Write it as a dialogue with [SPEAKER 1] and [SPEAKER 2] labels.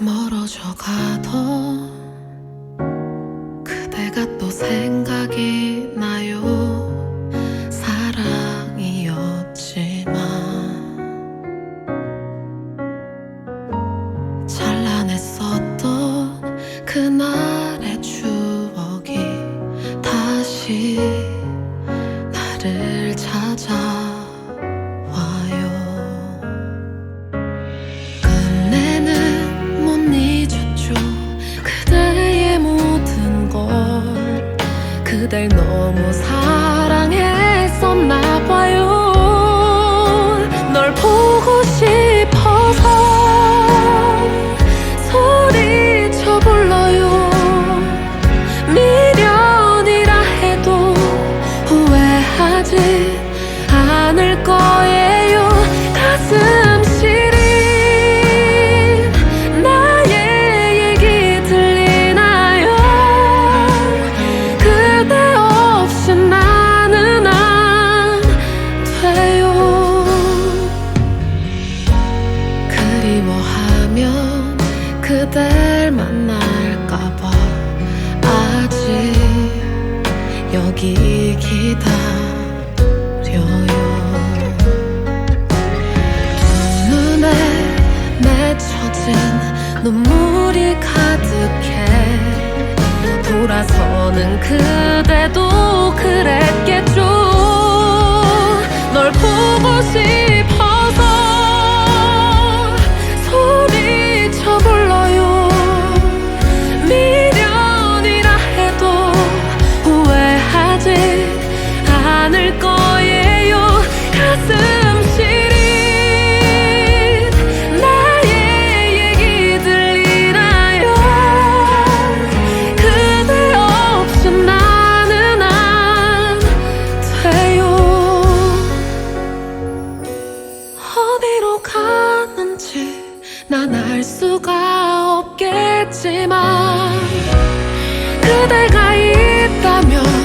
[SPEAKER 1] 멀어져 가도 그대가 또 생각이 나요. 사랑이었지만 잘라냈었던 그날 나를 찾아와요. 끝내는 못 잊었죠. 그대의 모든 걸. 그댈 너무 사랑했었나 봐요 그댈 만날까봐 아직 여기 기다려요. 눈에 맺혀진 눈물이 가득해 돌아서는 그대도 그랬 않을 거예요. 가슴 시린 나의 얘기 들리나요? 그대 없이 나는 안 돼요. 어디로 가는지 난 알 수가 없겠지만 그대가 있다면